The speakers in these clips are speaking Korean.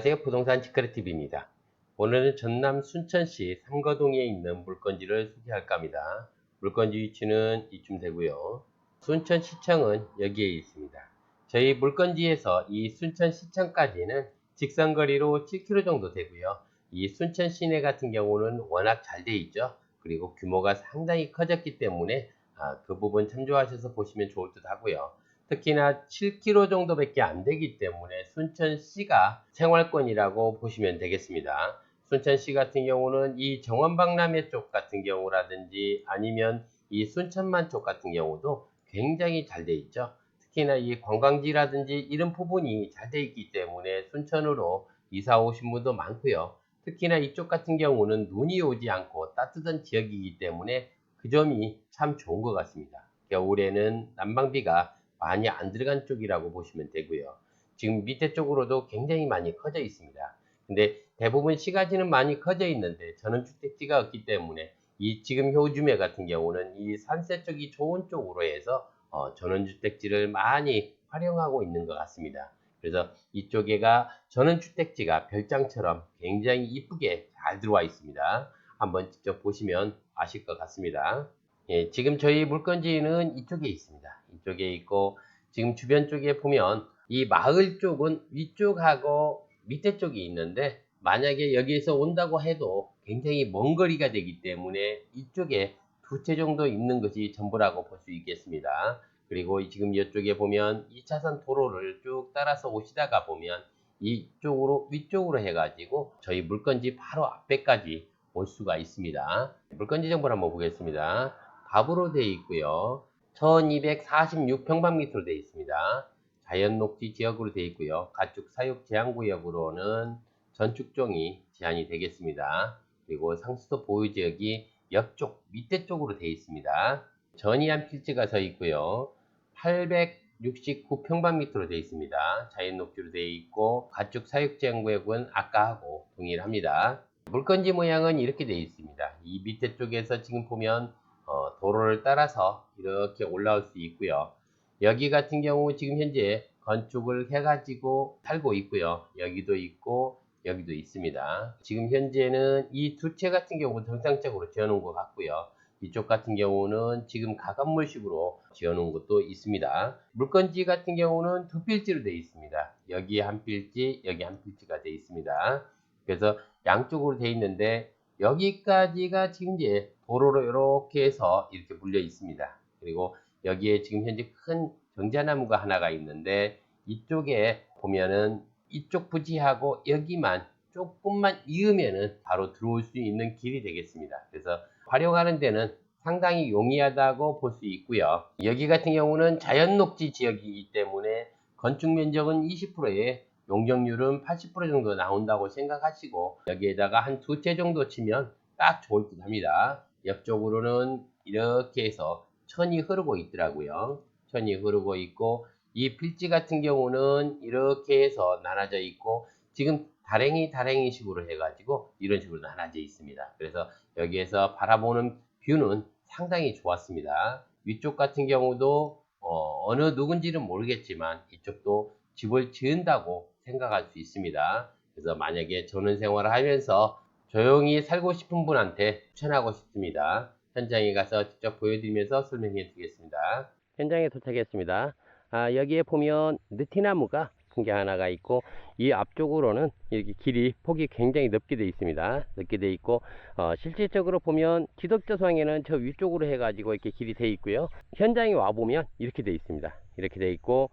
안녕하세요. 부동산 치크레TV입니다. 오늘은 전남 순천시 삼거동에 있는 물건지를 소개할까 합니다. 물건지 위치는 이쯤 되고요. 순천시청은 여기에 있습니다. 저희 물건지에서 이 순천시청까지는 직선거리로 7km 정도 되고요. 이 순천 시내 같은 경우는 워낙 잘 돼 있죠. 그리고 규모가 상당히 커졌기 때문에 아, 그 부분 참조하셔서 보시면 좋을 듯 하고요. 특히나 7km 정도밖에 안 되기 때문에 순천시가 생활권이라고 보시면 되겠습니다. 순천시 같은 경우는 이 정원박람회 쪽 같은 경우라든지 아니면 이 순천만 쪽 같은 경우도 굉장히 잘 돼 있죠. 특히나 이 관광지라든지 이런 부분이 잘 돼 있기 때문에 순천으로 이사 오신 분도 많고요. 특히나 이쪽 같은 경우는 눈이 오지 않고 따뜻한 지역이기 때문에 그 점이 참 좋은 것 같습니다. 겨울에는 난방비가 많이 안 들어간 쪽이라고 보시면 되고요. 지금 밑에 쪽으로도 굉장히 많이 커져 있습니다. 근데 대부분 시가지는 많이 커져 있는데 전원주택지가 없기 때문에 이 지금 효주매 같은 경우는 이 산세 쪽이 좋은 쪽으로 해서 어, 전원주택지를 많이 활용하고 있는 것 같습니다. 그래서 이쪽에가 전원주택지가 별장처럼 굉장히 이쁘게 잘 들어와 있습니다. 한번 직접 보시면 아실 것 같습니다. 예, 지금 저희 물건지는 이쪽에 있습니다. 이쪽에 있고 지금 주변 쪽에 보면 이 마을 쪽은 위쪽하고 밑에 쪽이 있는데 만약에 여기에서 온다고 해도 굉장히 먼 거리가 되기 때문에 이쪽에 두 채 정도 있는 것이 전부라고 볼 수 있겠습니다. 그리고 지금 이쪽에 보면 2차선 도로를 쭉 따라서 오시다가 보면 이쪽으로 위쪽으로 해가지고 저희 물건지 바로 앞에까지 올 수가 있습니다. 물건지 정보를 한번 보겠습니다. 밥으로 되어 있고요. 1246평방미터로 되어 있습니다. 자연 녹지 지역으로 되어 있고요. 가축 사육 제한 구역으로는 전축종이 제한이 되겠습니다. 그리고 상수도 보유 지역이 옆쪽 밑에 쪽으로 되어 있습니다. 전이한 필지가 서 있고요. 869평방미터로 되어 있습니다. 자연 녹지로 되어 있고 가축 사육 제한 구역은 아까하고 동일합니다. 물건지 모양은 이렇게 되어 있습니다. 이 밑에 쪽에서 지금 보면 어, 도로를 따라서 이렇게 올라올 수 있고요. 여기 같은 경우 지금 현재 건축을 해가지고 살고 있고요. 여기도 있고 여기도 있습니다. 지금 현재는 이 두 채 같은 경우는 정상적으로 지어놓은 것 같고요. 이쪽 같은 경우는 지금 가건물식으로 지어놓은 것도 있습니다. 물건지 같은 경우는 두 필지로 되어 있습니다. 여기 한 필지, 여기 한 필지가 되어 있습니다. 그래서 양쪽으로 되어 있는데 여기까지가 지금 이제 도로로 이렇게 해서 이렇게 물려 있습니다. 그리고 여기에 지금 현재 큰 정자나무가 하나가 있는데 이쪽에 보면은 이쪽 부지하고 여기만 조금만 이으면은 바로 들어올 수 있는 길이 되겠습니다. 그래서 활용하는 데는 상당히 용이하다고 볼 수 있고요. 여기 같은 경우는 자연 녹지 지역이기 때문에 건축 면적은 20%에 용적률은 80% 정도 나온다고 생각하시고 여기에다가 한 두 채 정도 치면 딱 좋을 듯 합니다. 옆쪽으로는 이렇게 해서 천이 흐르고 있더라고요. 천이 흐르고 있고 이 필지 같은 경우는 이렇게 해서 나눠져 있고 지금 다랭이 다랭이 식으로 해가지고 이런 식으로 나눠져 있습니다. 그래서 여기에서 바라보는 뷰는 상당히 좋았습니다. 위쪽 같은 경우도 어, 느 누군지는 모르겠지만 이쪽도 집을 지은다고 생각할 수 있습니다. 그래서 만약에 전원 생활을 하면서 조용히 살고 싶은 분한테 추천하고 싶습니다. 현장에 가서 직접 보여드리면서 설명해 드리겠습니다. 현장에 도착했습니다. 아, 여기에 보면 느티나무가 큰게 하나가 있고 이 앞쪽으로는 이렇게 길이 폭이 굉장히 넓게 되어 있습니다. 넓게 되어 있고 어, 실질적으로 보면 기독조성에는 저 위쪽으로 해가지고 이렇게 길이 되어 있고요. 현장에 와 보면 이렇게 되어 있습니다. 이렇게 되어 있고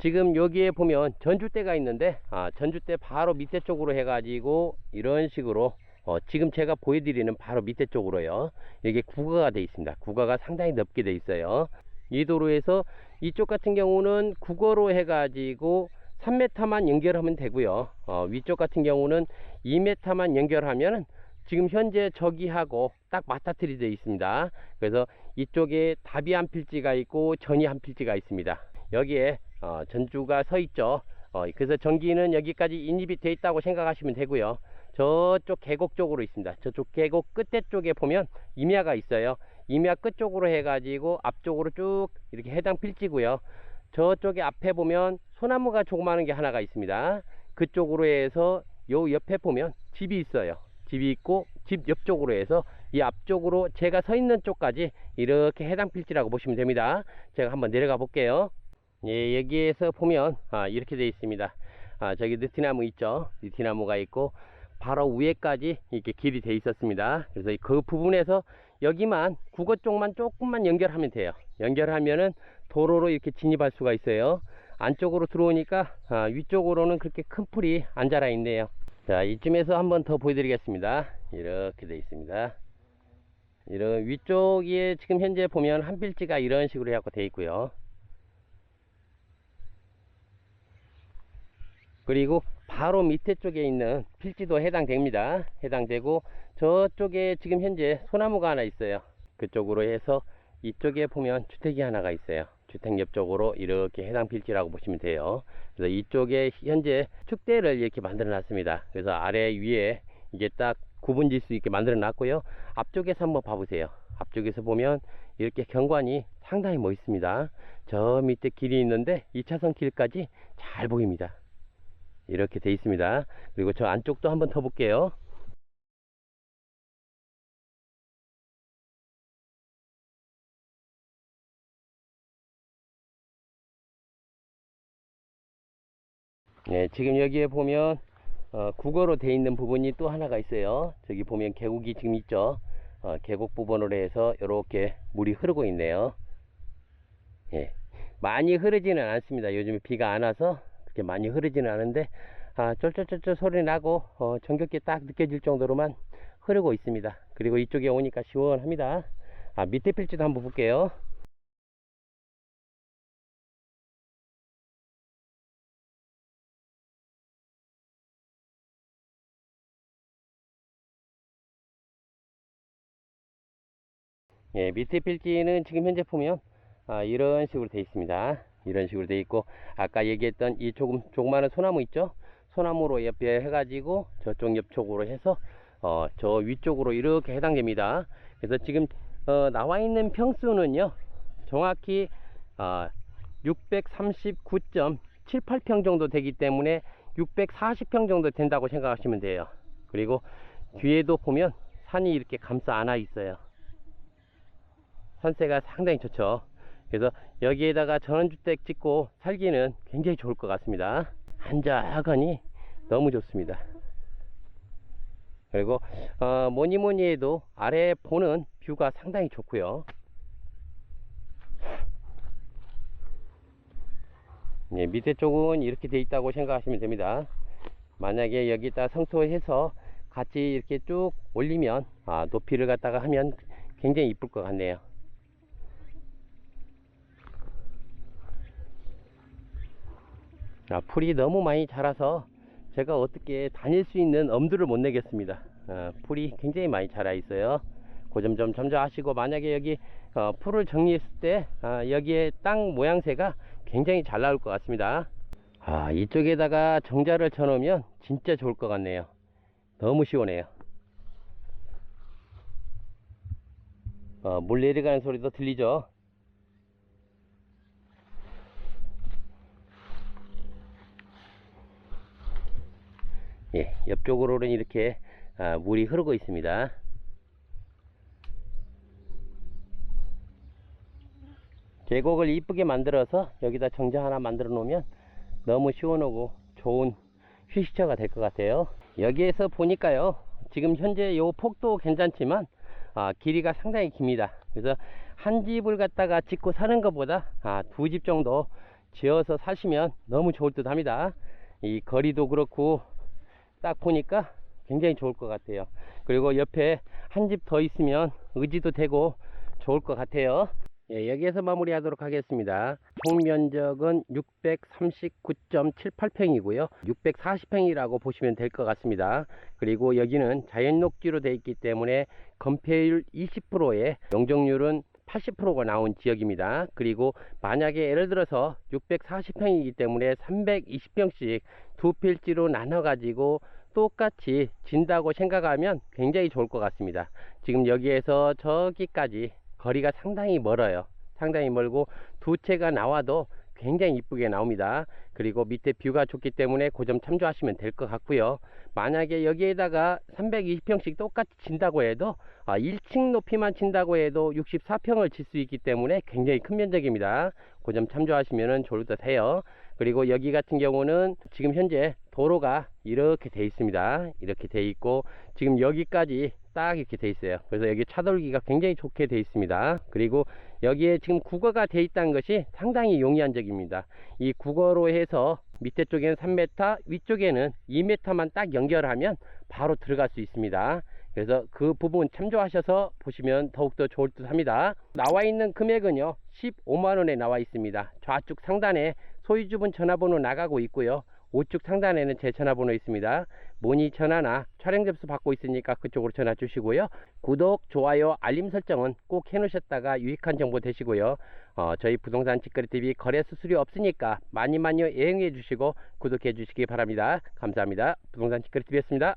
지금 여기에 보면 전주대가 있는데 아, 전주대 바로 밑에 쪽으로 해가지고 이런 식으로 어, 지금 제가 보여드리는 바로 밑에 쪽으로요. 이게 국가가 되어 있습니다. 국가가 상당히 넓게 되어 있어요. 이 도로에서 이쪽 같은 경우는 국어로 해가지고 3m만 연결하면 되고요. 어, 위쪽 같은 경우는 2m만 연결하면 지금 현재 저기하고 딱 맞닥뜨려져 있습니다. 그래서 이쪽에 답이 한 필지가 있고 전이 한 필지가 있습니다. 여기에 어, 전주가 서 있죠. 어, 그래서 전기는 여기까지 인입이 되어 있다고 생각하시면 되고요. 저쪽 계곡 쪽으로 있습니다. 저쪽 계곡 끝에 쪽에 보면 임야가 있어요. 임야 끝 쪽으로 해가지고 앞쪽으로 쭉 이렇게 해당 필지고요. 저쪽에 앞에 보면 소나무가 조그마한 게 하나가 있습니다. 그쪽으로 해서 요 옆에 보면 집이 있어요. 집이 있고 집 옆쪽으로 해서 이 앞쪽으로 제가 서 있는 쪽까지 이렇게 해당 필지라고 보시면 됩니다. 제가 한번 내려가 볼게요. 예, 여기에서 보면 아, 이렇게 되어 있습니다. 아, 저기 느티나무 있죠? 느티나무가 있고 바로 위에까지 이렇게 길이 돼 있었습니다. 그래서 그 부분에서 여기만 국어 쪽만 조금만 연결하면 돼요. 연결하면은 도로로 이렇게 진입할 수가 있어요. 안쪽으로 들어오니까 아, 위쪽으로는 그렇게 큰 풀이 안 자라 있네요. 자, 이쯤에서 한번 더 보여드리겠습니다. 이렇게 돼 있습니다. 이런 위쪽에 지금 현재 보면 한 필지가 이런 식으로 해갖고 돼 있고요. 그리고 바로 밑에 쪽에 있는 필지도 해당됩니다. 해당되고 저쪽에 지금 현재 소나무가 하나 있어요. 그쪽으로 해서 이쪽에 보면 주택이 하나가 있어요. 주택 옆쪽으로 이렇게 해당 필지라고 보시면 돼요. 그래서 이쪽에 현재 축대를 이렇게 만들어 놨습니다. 그래서 아래 위에 이게 딱 구분질 수 있게 만들어 놨고요. 앞쪽에서 한번 봐보세요. 앞쪽에서 보면 이렇게 경관이 상당히 멋있습니다. 저 밑에 길이 있는데 2차선 길까지 잘 보입니다. 이렇게 돼 있습니다. 그리고 저 안쪽도 한번 더 볼게요. 네, 지금 여기에 보면 어, 국어로 돼 있는 부분이 또 하나가 있어요. 저기 보면 계곡이 지금 있죠. 어, 계곡 부분으로 해서 이렇게 물이 흐르고 있네요. 예, 많이 흐르지는 않습니다. 요즘에 비가 안 와서 그렇게 많이 흐르지는 않은데 아, 쫄쫄쫄쫄 소리 나고 어, 정겹게 딱 느껴질 정도로만 흐르고 있습니다. 그리고 이쪽에 오니까 시원합니다. 아, 밑에 필지도 한번 볼게요. 예, 밑에 필지는 지금 현재 보면 아, 이런 식으로 되어 있습니다. 이런 식으로 되어 있고 아까 얘기했던 이 조금 조그마한 소나무 있죠? 소나무로 옆에 해가지고 저쪽 옆쪽으로 해서 어, 저 위쪽으로 이렇게 해당됩니다. 그래서 지금 어, 나와 있는 평수는요 정확히 어, 639.78평 정도 되기 때문에 640평 정도 된다고 생각하시면 돼요. 그리고 뒤에도 보면 산이 이렇게 감싸 안아 있어요. 산세가 상당히 좋죠. 그래서 여기에다가 전원주택 짓고 살기는 굉장히 좋을 것 같습니다. 한적하니 너무 좋습니다. 그리고 어, 뭐니 뭐니 해도 아래 보는 뷰가 상당히 좋고요. 예, 밑에 쪽은 이렇게 돼 있다고 생각하시면 됩니다. 만약에 여기다 성토해서 같이 이렇게 쭉 올리면 아, 높이를 갖다가 하면 굉장히 이쁠 것 같네요. 아, 풀이 너무 많이 자라서 제가 어떻게 다닐 수 있는 엄두를 못 내겠습니다. 아, 풀이 굉장히 많이 자라 있어요. 그점좀 점검하시고 만약에 여기 어, 풀을 정리했을 때 아, 여기에 땅 모양새가 굉장히 잘 나올 것 같습니다. 아, 이쪽에다가 정자를 쳐 놓으면 진짜 좋을 것 같네요. 너무 시원해요. 어, 물 내려가는 소리도 들리죠? 예, 옆쪽으로는 이렇게 아, 물이 흐르고 있습니다. 계곡을 이쁘게 만들어서 여기다 정자 하나 만들어 놓으면 너무 시원하고 좋은 휴식처가 될 것 같아요. 여기에서 보니까요, 지금 현재 요 폭도 괜찮지만 아, 길이가 상당히 깁니다. 그래서 한 집을 갖다가 짓고 사는 것보다 아, 두 집 정도 지어서 사시면 너무 좋을 듯 합니다. 이 거리도 그렇고 딱 보니까 굉장히 좋을 것 같아요. 그리고 옆에 한 집 더 있으면 의지도 되고 좋을 것 같아요. 예, 여기에서 마무리 하도록 하겠습니다. 총 면적은 639.78평이고요. 640평이라고 보시면 될 것 같습니다. 그리고 여기는 자연 녹지로 되어 있기 때문에 건폐율 20%에 용적률은 80%가 나온 지역입니다. 그리고 만약에 예를 들어서 640평이기 때문에 320평씩 두 필지로 나눠 가지고 똑같이 진다고 생각하면 굉장히 좋을 것 같습니다. 지금 여기에서 저기까지 거리가 상당히 멀어요. 상당히 멀고 두 채가 나와도 굉장히 이쁘게 나옵니다. 그리고 밑에 뷰가 좋기 때문에 그 점 참조하시면 될 것 같고요. 만약에 여기에다가 320평씩 똑같이 친다고 해도 아, 1층 높이만 친다고 해도 64평을 칠 수 있기 때문에 굉장히 큰 면적입니다. 그 점 참조하시면 좋을 듯 해요. 그리고 여기 같은 경우는 지금 현재 도로가 이렇게 돼 있습니다. 이렇게 돼 있고 지금 여기까지 딱 이렇게 돼 있어요. 그래서 여기 차돌기가 굉장히 좋게 돼 있습니다. 그리고 여기에 지금 국어가 돼 있다는 것이 상당히 용이한 적입니다. 이 국어로 해서 밑에 쪽에는 3m, 위쪽에는 2m만 딱 연결하면 바로 들어갈 수 있습니다. 그래서 그 부분 참조하셔서 보시면 더욱더 좋을 듯 합니다. 나와 있는 금액은요, 15만원에 나와 있습니다. 좌측 상단에 소유주분 전화번호 나가고 있고요. 우측 상단에는 제 전화번호 있습니다. 문의 전화나 촬영 접수 받고 있으니까 그쪽으로 전화 주시고요. 구독, 좋아요, 알림 설정은 꼭 해놓으셨다가 유익한 정보 되시고요. 어, 저희 부동산 직거래 TV 거래 수수료 없으니까 많이 많이 애용해 주시고 구독해 주시기 바랍니다. 감사합니다. 부동산 직거래 TV였습니다.